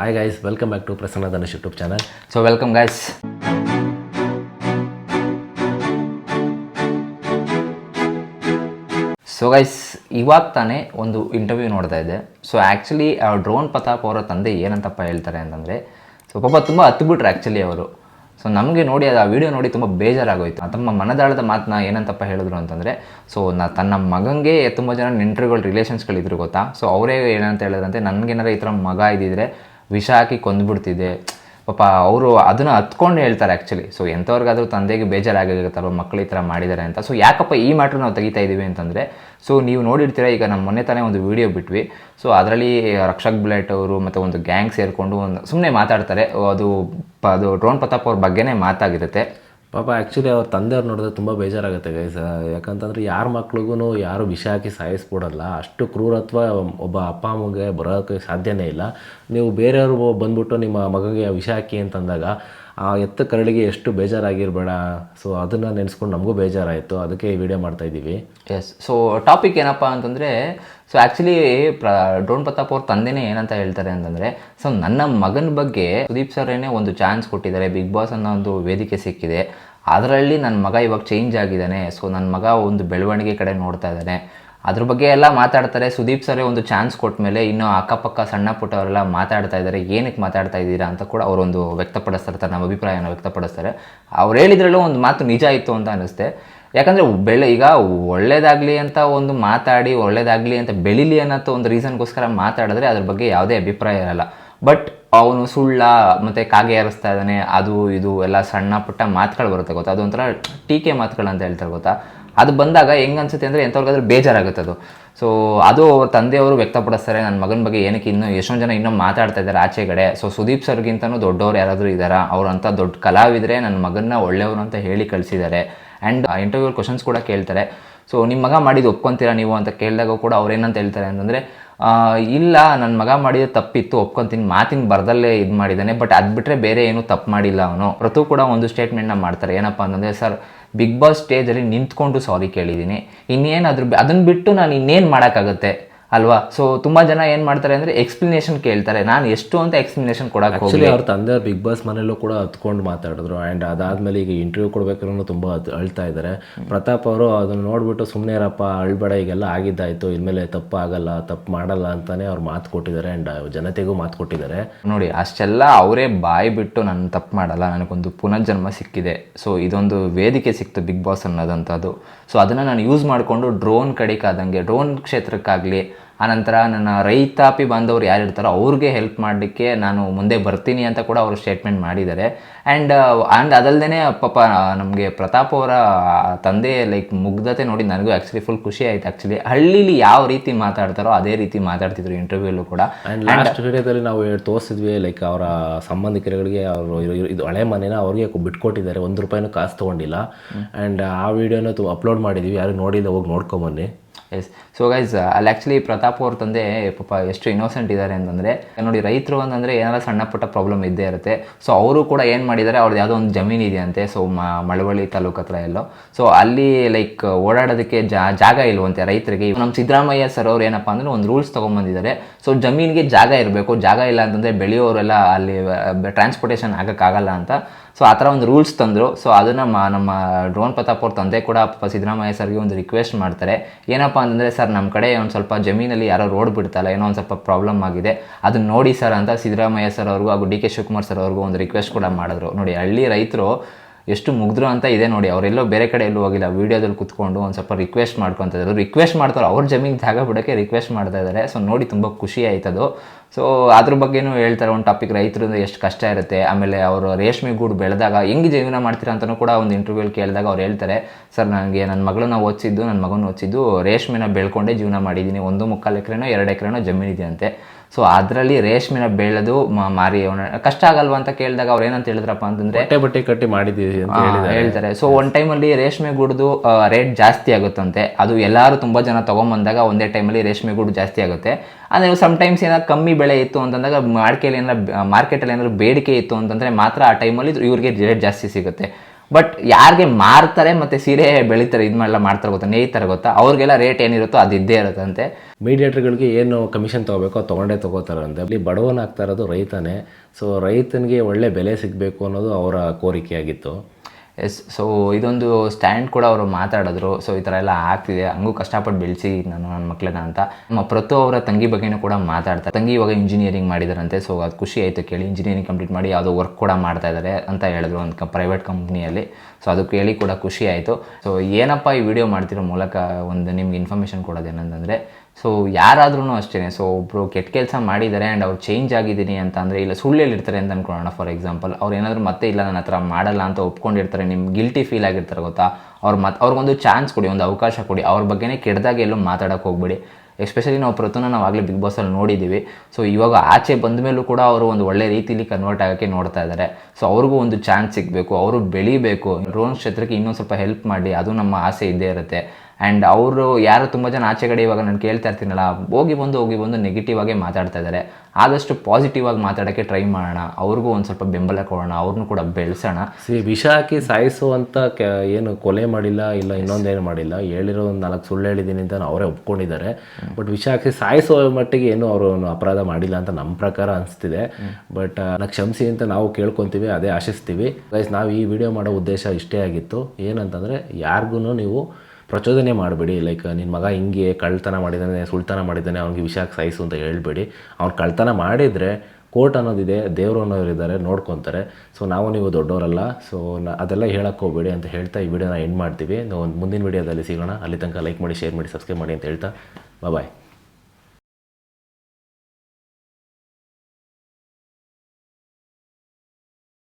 Hi guys welcome back to Prasanna Dhanush YouTube channel so welcome guys so guys ಇವಾಗ ತಾನೇ ಒಂದು interview ನೋಡ್ತಾ ಇದ್ದೆ. ಸೊ ಆ್ಯಕ್ಚುಲಿ ಡ್ರೋನ್ ಪ್ರತಾಪ್ ಅವರ ತಂದೆ ಏನಂತಪ್ಪ ಹೇಳ್ತಾರೆ ಅಂತಂದರೆ ಸೊ ಪಾಪ ತುಂಬ ಹತ್ಬಿಟ್ರು ಆ್ಯಕ್ಚುಲಿ ಅವರು. ಸೊ ನಮಗೆ ನೋಡಿ ಅದು ಆ ವಿಡಿಯೋ ನೋಡಿ ತುಂಬ ಬೇಜಾರಾಗೋಯ್ತು. ತಮ್ಮ ಮನದಾಳದ ಮಾತನ್ನ ಏನಂತಪ್ಪ ಹೇಳಿದ್ರು ಅಂತಂದರೆ ಸೊ ನಾ ತನ್ನ ಮಗಂಗೆ ತುಂಬ ಜನ ನೆಂಟರುಗಳು ರಿಲೇಷನ್ಸ್ಗಳಿದ್ರು ಗೊತ್ತಾ? ಸೊ ಅವರೇ ಏನಂತ ಹೇಳಿದ್ರಂತೆ ನನಗೇನಾರ ಈ ಥರ ಮಗ ಇದ್ದಿದ್ರೆ ವಿಷ ಹಾಕಿ ಕೊಂದ್ಬಿಡ್ತಿದೆ ಪಾಪ ಅವರು ಅದನ್ನು ಹತ್ಕೊಂಡು ಹೇಳ್ತಾರೆ ಆ್ಯಕ್ಚುಲಿ ಸೊ ಎಂಥವ್ರಿಗಾದ್ರೂ ತಂದೆಗೆ ಬೇಜಾರಾಗಿರುತ್ತಲ್ವ ಮಕ್ಕಳು ಈ ಥರ ಮಾಡಿದ್ದಾರೆ ಅಂತ. ಸೊ ಯಾಕಪ್ಪ ಈ ಮ್ಯಾಟ್ರ್ ನಾವು ತೆಗಿತಾ ಇದ್ದೀವಿ ಅಂತಂದರೆ ಸೊ ನೀವು ನೋಡಿರ್ತೀರ, ಈಗ ನಮ್ಮ ಮೊನ್ನೆ ತಾನೇ ಒಂದು ವಿಡಿಯೋ ಬಿಟ್ವಿ. ಸೊ ಅದರಲ್ಲಿ ರಕ್ಷಕ್ ಬುಲೆಟ್ ಅವರು ಮತ್ತು ಒಂದು ಗ್ಯಾಂಗ್ ಸೇರಿಕೊಂಡು ಒಂದು ಸುಮ್ಮನೆ ಮಾತಾಡ್ತಾರೆ. ಅದು ಅದು ಡ್ರೋನ್ ಪ್ರತಾಪ್ ಅವ್ರ ಬಗ್ಗೆನೇ ಮಾತಾಗಿರುತ್ತೆ. ಪಾಪ ಆ್ಯಕ್ಚುಲಿ ಅವ್ರ ತಂದೆಯವ್ರು ನೋಡಿದ್ರೆ ತುಂಬ ಬೇಜಾರಾಗುತ್ತೆ ಗೈಸ್ ಯಾಕಂತಂದರೆ ಯಾರ ಮಕ್ಳಿಗೂ ಯಾರು ವಿಷ ಹಾಕಿ ಸಾಯಿಸ್ಬಿಡಲ್ಲ. ಅಷ್ಟು ಕ್ರೂರತ್ವ ಒಬ್ಬ ಅಪ್ಪ ಅಮ್ಮಗೆ ಬರೋಕ್ಕೆ ಸಾಧ್ಯನೇ ಇಲ್ಲ. ನೀವು ಬೇರೆಯವರು ಬಂದ್ಬಿಟ್ಟು ನಿಮ್ಮ ಮಗನಿಗೆ ವಿಷ ಹಾಕಿ ಅಂತಂದಾಗ, ಆ ಎತ್ತ ಕರಳಿಗೆ ಎಷ್ಟು ಬೇಜಾರಾಗಿರಬೇಡ. ಸೊ ಅದನ್ನು ನೆನೆಸ್ಕೊಂಡು ನಮಗೂ ಬೇಜಾರಾಯಿತು. ಅದಕ್ಕೆ ಈ ವಿಡಿಯೋ ಮಾಡ್ತಾಯಿದ್ದೀವಿ ಎಸ್ ಸೊ ಟಾಪಿಕ್ ಏನಪ್ಪ ಅಂತಂದರೆ ಸೊ ಆ್ಯಕ್ಚುಲಿ ಪ್ರ ಡ್ರೋನ್ ಪ್ರತಾಪ್ ಅವ್ರ ತಂದೆನೇ ಏನಂತ ಹೇಳ್ತಾರೆ ಅಂತಂದರೆ ಸೊ ನನ್ನ ಮಗನ ಬಗ್ಗೆ ಸುದೀಪ್ ಸರೇನೆ ಒಂದು ಚಾನ್ಸ್ ಕೊಟ್ಟಿದ್ದಾರೆ. ಬಿಗ್ ಬಾಸ್ ಅನ್ನೋ ಒಂದು ವೇದಿಕೆ ಸಿಕ್ಕಿದೆ. ಅದರಲ್ಲಿ ನನ್ನ ಮಗ ಇವಾಗ ಚೇಂಜ್ ಆಗಿದ್ದಾನೆ. ಸೊ ನನ್ನ ಮಗ ಒಂದು ಬೆಳವಣಿಗೆ ಕಡೆ ನೋಡ್ತಾ ಇದ್ದಾನೆ. ಅದ್ರ ಬಗ್ಗೆ ಎಲ್ಲ ಮಾತಾಡ್ತಾರೆ. ಸುದೀಪ್ ಸರ್ ಒಂದು ಚಾನ್ಸ್ ಕೊಟ್ಟ ಮೇಲೆ ಇನ್ನು ಅಕ್ಕಪಕ್ಕ ಸಣ್ಣ ಪುಟ್ಟವರೆಲ್ಲ ಮಾತಾಡ್ತಾ ಇದ್ದಾರೆ. ಏನಕ್ಕೆ ಮಾತಾಡ್ತಾ ಇದ್ದೀರಾ ಅಂತ ಕೂಡ ಅವರೊಂದು ವ್ಯಕ್ತಪಡಿಸ್ತಾರೆ, ತನ್ನ ಅಭಿಪ್ರಾಯನ ವ್ಯಕ್ತಪಡಿಸ್ತಾರೆ. ಅವ್ರು ಹೇಳಿದ್ರಲ್ಲೂ ಒಂದು ಮಾತು ನಿಜ ಇತ್ತು ಅಂತ ಅನ್ನಿಸ್ತೆ. ಯಾಕಂದರೆ ಬೆಳೆ ಈಗ ಒಳ್ಳೇದಾಗಲಿ ಅಂತ ಒಂದು ಮಾತಾಡಿ, ಒಳ್ಳೇದಾಗಲಿ ಅಂತ ಬೆಳಿಲಿ ಅನ್ನೋ ಒಂದು ರೀಸನ್ಗೋಸ್ಕರ ಮಾತಾಡಿದ್ರೆ ಅದ್ರ ಬಗ್ಗೆ ಯಾವುದೇ ಅಭಿಪ್ರಾಯ ಇರಲ್ಲ. ಬಟ್ ಅವನು ಸುಳ್ಳ ಮತ್ತು ಕಾಗೆ ಏರಿಸ್ತಾ ಇದ್ದಾನೆ, ಅದು ಇದು ಎಲ್ಲ ಸಣ್ಣ ಪುಟ್ಟ ಮಾತುಗಳು ಬರುತ್ತೆ ಗೊತ್ತಾ? ಅದೊಂಥರ ಟೀಕೆ ಮಾತುಗಳು ಅಂತ ಹೇಳ್ತಾರೆ ಗೊತ್ತಾ? ಅದು ಬಂದಾಗ ಹೆಂಗೆ ಅನ್ಸುತ್ತೆ ಅಂದರೆ ಎಂಥವ್ರಿಗಾದ್ರೂ ಬೇಜಾರಾಗುತ್ತೆ ಅದು. ಸೊ ಅದು ಅವ್ರ ತಂದೆಯವರು ವ್ಯಕ್ತಪಡಿಸ್ತಾರೆ, ನನ್ನ ಮಗನ ಬಗ್ಗೆ ಏನಕ್ಕೆ ಇನ್ನೂ ಎಷ್ಟೊಂದು ಜನ ಇನ್ನೂ ಮಾತಾಡ್ತಾ ಇದ್ದಾರೆ ಆಚೆಗಡೆ ಸೊ ಸುದೀಪ್ ಸರ್ಗಿಂತನೂ ದೊಡ್ಡವರು ಯಾರಾದರೂ ಇದ್ದಾರಾ? ಅವ್ರಂಥ ದೊಡ್ಡ ಕಲಾವಿದರೆ ನನ್ನ ಮಗನ್ನ ಒಳ್ಳೆಯವರು ಅಂತ ಹೇಳಿ ಕಳಿಸಿದ್ದಾರೆ. ಆ್ಯಂಡ್ ಇಂಟರ್ವ್ಯೂ ಕ್ವಶನ್ಸ್ ಕೂಡ ಕೇಳ್ತಾರೆ. ಸೊ ನಿಮ್ಮ ಮಗ ಮಾಡಿದ್ದು ಒಪ್ಕೊಂತೀರಾ ನೀವು ಅಂತ ಕೇಳಿದಾಗ ಕೂಡ ಅವ್ರು ಏನಂತ ಹೇಳ್ತಾರೆ ಅಂತಂದರೆ ಇಲ್ಲ ನನ್ನ ಮಗ ಮಾಡಿದ ತಪ್ಪಿತ್ತು, ಒಪ್ಕೊಂತೀನಿ, ಮಾತಿನ ಬರದಲ್ಲೇ ಇದು ಮಾಡಿದ್ದಾನೆ ಬಟ್ ಅದು ಬಿಟ್ಟರೆ ಬೇರೆ ಏನೂ ತಪ್ಪು ಮಾಡಿಲ್ಲ ಅವನು. ಪ್ರತು ಕೂಡ ಒಂದು ಸ್ಟೇಟ್ಮೆಂಟ್ನ ಮಾಡ್ತಾರೆ. ಏನಪ್ಪ ಅಂತಂದರೆ, ಸರ್, ಬಿಗ್ ಬಾಸ್ ಸ್ಟೇಜಲ್ಲಿ ನಿಂತ್ಕೊಂಡು ಸಾರಿ ಕೇಳಿದ್ದೀನಿ. ಇನ್ನೇನು ಅದ್ರ ಅದನ್ನು ಬಿಟ್ಟು ನಾನು ಇನ್ನೇನು ಮಾಡೋಕ್ಕಾಗುತ್ತೆ? ಅಲ್ವಾ? ಸೊ ತುಂಬಾ ಜನ ಏನ್ ಮಾಡ್ತಾರೆ ಅಂದ್ರೆ ಎಕ್ಸ್ಪ್ಲನೇಷನ್ ಕೇಳ್ತಾರೆ. ನಾನು ಎಷ್ಟು ಅಂತ ಎಕ್ಸ್ಪ್ಲನೇಷನ್ ಕೊಡಕ್ಕೆ ಹೋಗಿ ಅವ್ರ ತಂದೆ ಬಿಗ್ ಬಾಸ್ ಮನೆಯಲ್ಲೂ ಕೂಡ ಹತ್ಕೊಂಡು ಮಾತಾಡಿದ್ರು. ಆ್ಯಂಡ್ ಅದಾದ್ಮೇಲೆ ಈಗ ಇಂಟರ್ವ್ಯೂ ಕೊಡ್ಬೇಕಾದ್ರೂ ತುಂಬಾ ಅಳ್ತಾ ಇದ್ದಾರೆ ಪ್ರತಾಪ್ ಅವರು ಅದನ್ನ ನೋಡ್ಬಿಟ್ಟು ಸುಮ್ಮನೆ ಇರಪ್ಪ ಅಳ್ಬೇಡ ಈಗೆಲ್ಲ ಆಗಿದ್ದಾಯ್ತು. ಇನ್ಮೇಲೆ ತಪ್ಪು ಆಗಲ್ಲ ತಪ್ಪು ಮಾಡಲ್ಲ ಅಂತಾನೆ ಅವ್ರು ಮಾತು ಕೊಟ್ಟಿದ್ದಾರೆ. ಆ್ಯಂಡ್ ಜನತೆಗೂ ಮಾತು ಕೊಟ್ಟಿದ್ದಾರೆ. ನೋಡಿ ಅಷ್ಟೆಲ್ಲ ಅವರೇ ಬಾಯಿ ಬಿಟ್ಟು ನಾನು ತಪ್ಪು ಮಾಡಲ್ಲ. ನನಗೊಂದು ಪುನರ್ಜನ್ಮ ಸಿಕ್ಕಿದೆ. ಸೊ ಇದೊಂದು ವೇದಿಕೆ ಸಿಕ್ತು ಬಿಗ್ ಬಾಸ್ ಅನ್ನೋದಂಥದ್ದು ಸೊ ಅದನ್ನು ನಾನು ಯೂಸ್ ಮಾಡಿಕೊಂಡು ಡ್ರೋನ್ ಕಡಿಕಾದಂಗೆ ಡ್ರೋನ್ ಕ್ಷೇತ್ರಕ್ಕಾಗಲಿ ಆನಂತರ ನನ್ನ ರೈತಾಪಿ ಬಾಂಧವರು ಯಾರು ಇರ್ತಾರೋ ಅವ್ರಿಗೆ ಹೆಲ್ಪ್ ಮಾಡಲಿಕ್ಕೆ ನಾನು ಮುಂದೆ ಬರ್ತೀನಿ ಅಂತ ಕೂಡ ಅವರು ಸ್ಟೇಟ್ಮೆಂಟ್ ಮಾಡಿದ್ದಾರೆ. ಆ್ಯಂಡ್ ಆ್ಯಂಡ್ ಅದಲ್ಲದೆ ಪಾಪ ನಮಗೆ ಪ್ರತಾಪ್ ಅವರ ತಂದೆ ಲೈಕ್ ಮುಗ್ಧತೆ ನೋಡಿ ನನಗೂ ಆ್ಯಕ್ಚುಲಿ ಫುಲ್ ಖುಷಿ ಆಯ್ತು. ಆ್ಯಕ್ಚುಲಿ ಹಳ್ಳಿಲಿ ಯಾವ ರೀತಿ ಮಾತಾಡ್ತಾರೋ ಅದೇ ರೀತಿ ಮಾತಾಡ್ತಿದ್ರು ಇಂಟರ್ವ್ಯೂಲ್ಲೂ ಕೂಡ. ಆ್ಯಂಡ್ ಲಾಸ್ಟ್ ವಿಡಿಯೋದಲ್ಲಿ ನಾವು ತೋರಿಸಿದ್ವಿ ಲೈಕ್ ಅವರ ಸಂಬಂಧಿಕರುಗಳಿಗೆ ಅವರು ಇದು ಹಳೆ ಮನೇನ ಅವ್ರಿಗೆ ಬಿಟ್ಕೊಟ್ಟಿದ್ದಾರೆ. ಒಂದು ರೂಪಾಯಿನೂ ಕಾಸು ತೊಗೊಂಡಿಲ್ಲ. ಆ್ಯಂಡ್ ಆ ವಿಡಿಯೋನ ಅಪ್ಲೋಡ್ ಮಾಡಿದ್ವಿ. ಯಾರು ನೋಡಿಲ್ಲ ಹೋಗಿ ನೋಡ್ಕೊಂಬನ್ನಿ. ಎಸ್ ಸೊ ಗೈಸ್ ಅಲ್ಲಿ ಆ್ಯಕ್ಚುಲಿ ಪ್ರತಾಪ್ ಅವ್ರ ತಂದೆ ಪಾಪ ಎಷ್ಟು ಇನ್ನೋಸೆಂಟ್ ಇದ್ದಾರೆ ಅಂತಂದರೆ, ನೋಡಿ ರೈತರು ಅಂತಂದರೆ ಏನಾರ ಸಣ್ಣ ಪುಟ್ಟ ಪ್ರಾಬ್ಲಮ್ ಇದ್ದೇ ಇರುತ್ತೆ. ಸೊ ಅವರು ಕೂಡ ಏನು ಮಾಡಿದ್ದಾರೆ ಅವ್ರದ್ದು ಯಾವುದೋ ಒಂದು ಜಮೀನು ಇದೆಯಂತೆ ಸೊ ಮಳವಳ್ಳಿ ತಾಲೂಕು ಹತ್ರ ಎಲ್ಲೋ. ಸೊ ಅಲ್ಲಿ ಲೈಕ್ ಓಡಾಡೋದಕ್ಕೆ ಜಾಗ ಇಲ್ವಂತೆ ರೈತರಿಗೆ. ನಮ್ಮ ಸಿದ್ದರಾಮಯ್ಯ ಸರ್ ಅವ್ರು ಏನಪ್ಪ ಅಂದರೆ ಒಂದು ರೂಲ್ಸ್ ತೊಗೊಂಬಂದಿದ್ದಾರೆ ಸೊ ಜಮೀನಿಗೆ ಜಾಗ ಇರಬೇಕು, ಜಾಗ ಇಲ್ಲ ಅಂತಂದರೆ ಬೆಳೆಯೋರೆಲ್ಲ ಅಲ್ಲಿ ಟ್ರಾನ್ಸ್ಪೋರ್ಟೇಷನ್ ಆಗೋಕ್ಕಾಗಲ್ಲ ಅಂತ. ಸೊ ಆ ಥರ ಒಂದು ರೂಲ್ಸ್ ತಂದರು. ಸೊ ಅದನ್ನು ನಮ್ಮ ಡ್ರೋನ್ ಪ್ರತಾಪ್ ಅವ್ರ ತಂದೆ ಕೂಡ ಸಿದ್ದರಾಮಯ್ಯ ಸರ್ಗೆ ಒಂದು ರಿಕ್ವೆಸ್ಟ್ ಮಾಡ್ತಾರೆ. ಏನಪ್ಪ ಅಂತಂದರೆ, ಸರ್ ನಮ್ಮ ಕಡೆ ಒಂದು ಸ್ವಲ್ಪ ಜಮೀನಲ್ಲಿ ಯಾರೋ ರೋಡ್ ಬಿಡ್ತಲ್ಲ, ಏನೋ ಒಂದು ಸ್ವಲ್ಪ ಪ್ರಾಬ್ಲಮ್ ಆಗಿದೆ. ಅದನ್ನ ನೋಡಿ ಸರ್ ಅಂತ ಸಿದ್ದರಾಮಯ್ಯ ಸರ್ ಅವ್ರಿಗೂ ಹಾಗೂ ಡಿ ಕೆ ಶಿವಕುಮಾರ್ ಸರ್ ಅವ್ರಿಗೂ ಒಂದು ರಿಕ್ವೆಸ್ಟ್ ಕೂಡ ಮಾಡಿದ್ರು. ನೋಡಿ, ಹಳ್ಳಿ ರೈತರು ಎಷ್ಟು ಮುಗ್ದ್ರು ಅಂತ ಇದೆ ನೋಡಿ. ಅವರೆಲ್ಲೋ ಬೇರೆ ಕಡೆ ಎಲ್ಲೂ ಹೋಗಿಲ್ಲ. ವೀಡಿಯೋದಲ್ಲಿ ಕುತ್ಕೊಂಡು ಒಂದು ಸ್ವಲ್ಪ ರಿಕ್ವೆಸ್ಟ್ ಮಾಡ್ಕೊತಾ ಇದ್ದಾರೆ ರಿಕ್ವೆಸ್ಟ್ ಮಾಡ್ತಾರೆ ಅವ್ರ ಜಮೀನು ಜಾಗ ಬಿಡೋಕ್ಕೆ ರಿಕ್ವೆಸ್ಟ್ ಮಾಡ್ತಾ ಇದ್ದಾರೆ ಸೊ ನೋಡಿ, ತುಂಬ ಖುಷಿ ಆಯ್ತದು. ಸೊ ಅದ್ರ ಬಗ್ಗೆನೂ ಹೇಳ್ತಾರೆ ಒಂದು ಟಾಪಿಕ್ ರೈತರಿಂದ ಎಷ್ಟು ಕಷ್ಟ ಇರುತ್ತೆ ಆಮೇಲೆ ಅವರು ರೇಷ್ಮೆ ಗೂಡು ಬೆಳೆದಾಗ ಹೆಂಗೆ ಜೀವನ ಮಾಡ್ತೀರಾ ಅಂತಲೂ ಕೂಡ ಒಂದು ಇಂಟರ್ವ್ಯೂಲಿ ಕೇಳಿದಾಗ ಅವ್ರು ಹೇಳ್ತಾರೆ ಸರ್ ನನಗೆ ನನ್ನ ಮಗಳನ್ನ ಓದಿಸಿದ್ದು ನನ್ನ ಮಗನ ಓದಿಸಿದ್ದು ರೇಷ್ಮೆನ ಬೆಳ್ಕೊಂಡೇ ಜೀವನ ಮಾಡಿದ್ದೀನಿ ಒಂದು ಮುಕ್ಕಾಲು ಎಕರೆನೋ ಎರಡು ಎಕರೆನೋ ಜಮೀನಿದೆಯಂತೆ ಸೊ ಅದರಲ್ಲಿ ರೇಷ್ಮೆನ ಬೆಳೆದು ಮಾರಿ ಕಷ್ಟ ಆಗಲ್ವಾ ಅಂತ ಕೇಳಿದಾಗ ಅವ್ರು ಏನಂತ ಹೇಳಿದ್ರಪ್ಪ ಅಂತಂದ್ರೆ ಬಟ್ಟೆ ಬಟ್ಟೆ ಕಟ್ಟಿ ಮಾಡಿದ್ದೀವಿ ಹೇಳ್ತಾರೆ. ಸೊ ಒನ್ ಟೈಮಲ್ಲಿ ರೇಷ್ಮೆ ಗೂಡ್ದು ರೇಟ್ ಜಾಸ್ತಿ ಆಗುತ್ತಂತೆ. ಅದು ಎಲ್ಲರೂ ತುಂಬ ಜನ ತೊಗೊಂಬಂದಾಗ ಒಂದೇ ಟೈಮಲ್ಲಿ ರೇಷ್ಮೆ ಗೂಡು ಜಾಸ್ತಿ ಆಗುತ್ತೆ. ಅಂದರೆ ಸಮ್ ಟೈಮ್ಸ್ ಏನಾದ್ರು ಕಮ್ಮಿ ಬೆಳೆ ಇತ್ತು ಅಂತಂದಾಗ ಮಾರ್ಕೆಟಲ್ಲಿ ಏನಾರ ಮಾರ್ಕೆಟಲ್ಲಿ ಏನಾದ್ರು ಬೇಡಿಕೆ ಇತ್ತು ಅಂತಂದರೆ ಮಾತ್ರ ಆ ಟೈಮಲ್ಲಿ ಇವ್ರಿಗೆ ರೇಟ್ ಜಾಸ್ತಿ ಸಿಗುತ್ತೆ. ಬಟ್ ಯಾರಿಗೆ ಮಾರ್ತಾರೆ ಮತ್ತೆ ಸೀರೆ ಬೆಳಿತಾರೆ ಇದನ್ನೆಲ್ಲ ಮಾಡ್ತಾರೆ ಗೊತ್ತಾ? ನೇಯ್ತಾರೆ ಗೊತ್ತಾ? ಅವ್ರಿಗೆಲ್ಲ ರೇಟ್ ಏನಿರುತ್ತೋ ಅದು ಇದ್ದೇ ಇರುತ್ತಂತೆ. ಮೀಡಿಯೇಟ್ರ್ಗಳಿಗೆ ಏನು ಕಮಿಷನ್ ತೊಗೋಬೇಕೋ, ತೊಗೊಂಡೇ ತೊಗೋತಾರಂತೆ. ಅಲ್ಲಿ ಬಡವನಾಗ್ತಾ ಇರೋದು ರೈತನೇ. ಸೊ ರೈತನಿಗೆ ಒಳ್ಳೆ ಬೆಲೆ ಸಿಗಬೇಕು ಅನ್ನೋದು ಅವರ ಕೋರಿಕೆಯಾಗಿತ್ತು. ಎಸ್ ಸೊ ಇದೊಂದು ಸ್ಟ್ಯಾಂಡ್ ಕೂಡ ಅವರು ಮಾತಾಡಿದ್ರು. ಸೊ ಈ ಥರ ಎಲ್ಲ ಆಗ್ತಿದೆ. ಹಂಗೂ ಕಷ್ಟಪಟ್ಟು ಬೆಳೆಸಿ ನಾನು ನನ್ನ ಮಕ್ಕಳನ್ನ ಅಂತ. ನಮ್ಮ ಪ್ರತು ಅವರ ತಂಗಿ ಬಗ್ಗೆನೂ ಕೂಡ ಮಾತಾಡ್ತಾರೆ. ತಂಗಿ ಇವಾಗ ಇಂಜಿನಿಯರಿಂಗ್ ಮಾಡಿದಾರಂತೆ. ಸೊ ಅದು ಖುಷಿ ಆಯಿತು ಕೇಳಿ. ಇಂಜಿನಿಯರಿಂಗ್ ಕಂಪ್ಲೀಟ್ ಮಾಡಿ ಯಾವುದೋ ವರ್ಕ್ ಕೂಡ ಮಾಡ್ತಾ ಇದ್ದಾರೆ ಅಂತ ಹೇಳಿದ್ರು ಒಂದು ಪ್ರೈವೇಟ್ ಕಂಪ್ನಿಯಲ್ಲಿ ಸೊ ಅದು ಕೇಳಿ ಕೂಡ ಖುಷಿ ಆಯಿತು. ಸೊ ಏನಪ್ಪ ಈ ವಿಡಿಯೋ ಮಾಡ್ತಿರೋ ಮೂಲಕ ಒಂದು ನಿಮ್ಗೆ ಇನ್ಫಾರ್ಮೇಷನ್ ಕೊಡೋದೇನಂತಂದರೆ ಸೊ ಯಾರಾದ್ರೂ ಅಷ್ಟೇ ಸೊ ಒಬ್ಬರು ಕೆಟ್ಟ ಕೆಲಸ ಮಾಡಿದ್ದಾರೆ ಆ್ಯಂಡ್ ಅವ್ರು ಚೇಂಜ್ ಆಗಿದ್ದೀನಿ ಅಂತ ಅಂದರೆ, ಇಲ್ಲ ಸುಳ್ಳು ಇರ್ತಾರೆ ಅಂತ ಅನ್ಕೊಳ್ಳೋಣ ಫಾರ್ ಎಕ್ಸಾಂಪಲ್ ಅವ್ರು ಏನಾದರೂ ಮತ್ತೆ ಇಲ್ಲ ನನ್ನ ಹತ್ರ ಮಾಡಲ್ಲ ಅಂತ ಒಪ್ಕೊಂಡಿರ್ತಾರೆ ನಿಮ್ಗೆ ಗಿಲ್ಟಿ ಫೀಲ್ ಆಗಿರ್ತಾರೆ ಗೊತ್ತಾ? ಅವ್ರು ಮತ್ತೆ ಅವ್ರಿಗೊಂದು ಚಾನ್ಸ್ ಕೊಡಿ, ಒಂದು ಅವಕಾಶ ಕೊಡಿ. ಅವ್ರ ಬಗ್ಗೆನೇ ಕೆಡ್ದಾಗ ಎಲ್ಲೂ ಮಾತಾಡೋಕೆ ಹೋಗ್ಬೇಡಿ. ಎಸ್ಪೆಷಲಿ ನಾವು ಪ್ರತುನ ನಾವು ಆಗಲೇ ಬಿಗ್ ಬಾಸಲ್ಲಿ ನೋಡಿದ್ದೀವಿ ಸೊ ಇವಾಗ ಆಚೆ ಬಂದ ಮೇಲೂ ಕೂಡ ಅವರು ಒಂದು ಒಳ್ಳೆ ರೀತಿಲಿ ಕನ್ವರ್ಟ್ ಆಗೋಕ್ಕೆ ನೋಡ್ತಾ ಇದ್ದಾರೆ ಸೊ ಅವ್ರಿಗೂ ಒಂದು ಚಾನ್ಸ್ ಸಿಗಬೇಕು, ಅವರು ಬೆಳಿಬೇಕು. ಡ್ರೋನ್ ಕ್ಷೇತ್ರಕ್ಕೆ ಇನ್ನೊಂದು ಸ್ವಲ್ಪ ಹೆಲ್ಪ್ ಮಾಡಿ, ಅದು ನಮ್ಮ ಆಸೆ ಇದ್ದೇ ಇರುತ್ತೆ. ಆ್ಯಂಡ್ ಅವರು ಯಾರು ತುಂಬ ಜನ ಆಚೆ ಕಡೆ ಇವಾಗ ನಾನು ಕೇಳ್ತಾ ಇರ್ತೀನಲ್ಲ, ಹೋಗಿ ಬಂದು ಹೋಗಿ ಬಂದು ನೆಗೆಟಿವ್ ಆಗೇ ಮಾತಾಡ್ತಾ ಇದ್ದಾರೆ ಆದಷ್ಟು ಪಾಸಿಟಿವ್ ಆಗಿ ಮಾತಾಡೋಕ್ಕೆ ಟ್ರೈ ಮಾಡೋಣ. ಅವ್ರಿಗೂ ಒಂದು ಸ್ವಲ್ಪ ಬೆಂಬಲ ಕೊಡೋಣ ಅವ್ರನ್ನೂ ಕೂಡ ಬೆಳೆಸೋಣ. ಸಿ ವಿಷ ಹಾಕಿ ಸಾಯಿಸುವಂಥ ಕೆ, ಏನು ಕೊಲೆ ಮಾಡಿಲ್ಲ, ಇಲ್ಲ ಇನ್ನೊಂದೇನು ಮಾಡಿಲ್ಲ? ಹೇಳಿರೋ ಒಂದು ನಾಲ್ಕು ಸುಳ್ಳು ಹೇಳಿದ್ದೀನಿ ಅಂತ ಅವರೇ ಒಪ್ಕೊಂಡಿದ್ದಾರೆ. ಬಟ್ ವಿಷ ಹಾಕಿ ಸಾಯಿಸೋ ಮಟ್ಟಿಗೆ ಏನು ಅವರು ಅಪರಾಧ ಮಾಡಿಲ್ಲ ಅಂತ ನಮ್ಮ ಪ್ರಕಾರ ಅನಿಸ್ತಿದೆ. ಬಟ್ ನಾ ಕ್ಷಮಿಸಿ ಅಂತ ನಾವು ಕೇಳ್ಕೊತೀವಿ, ಅದೇ ಆಶಿಸ್ತೀವಿ. ಗೈಸ್ ನಾವು ಈ ವಿಡಿಯೋ ಮಾಡೋ ಉದ್ದೇಶ ಇಷ್ಟೇ ಆಗಿತ್ತು. ಏನಂತಂದರೆ ಯಾರಿಗೂ ನೀವು ಪ್ರಚೋದನೆ ಮಾಡಬೇಡಿ. ಲೈಕ್ ನಿನ್ನ ಮಗ ಹಿಂಗೆ ಕಳ್ತನ ಮಾಡಿದ್ದಾನೆ, ಸುಳ್ತನ ಮಾಡಿದ್ದಾನೆ, ಅವ್ನಿಗೆ ವಿಷಯಕ್ಕೆ ಸಾಯಿಸು ಅಂತ ಹೇಳಬೇಡಿ. ಅವ್ನು ಕಳ್ತನ ಮಾಡಿದರೆ ಕೋರ್ಟ್ ಅನ್ನೋದಿದೆ, ದೇವರು ಅನ್ನೋರು ಇದ್ದಾರೆ ನೋಡ್ಕೊತಾರೆ. ಸೊ ನಾವು ನೀವು ದೊಡ್ಡವರಲ್ಲ ಸೊ ಅದೆಲ್ಲ ಹೇಳಕ್ಕೆ ಹೋಗಬೇಡಿ ಅಂತ ಹೇಳ್ತಾ ಈ ವಿಡಿಯೋನ ಎಂಡ್ ಮಾಡ್ತೀವಿ. ನಾವು ಒಂದು ಮುಂದಿನ ವಿಡಿಯೋದಲ್ಲಿ ಸಿಗೋಣ. ಅಲ್ಲಿ ತನಕ ಲೈಕ್ ಮಾಡಿ ಶೇರ್ ಮಾಡಿ ಸಬ್ಸ್ಕ್ರೈಬ್ ಮಾಡಿ ಅಂತ ಹೇಳ್ತಾ ಬಾಯ್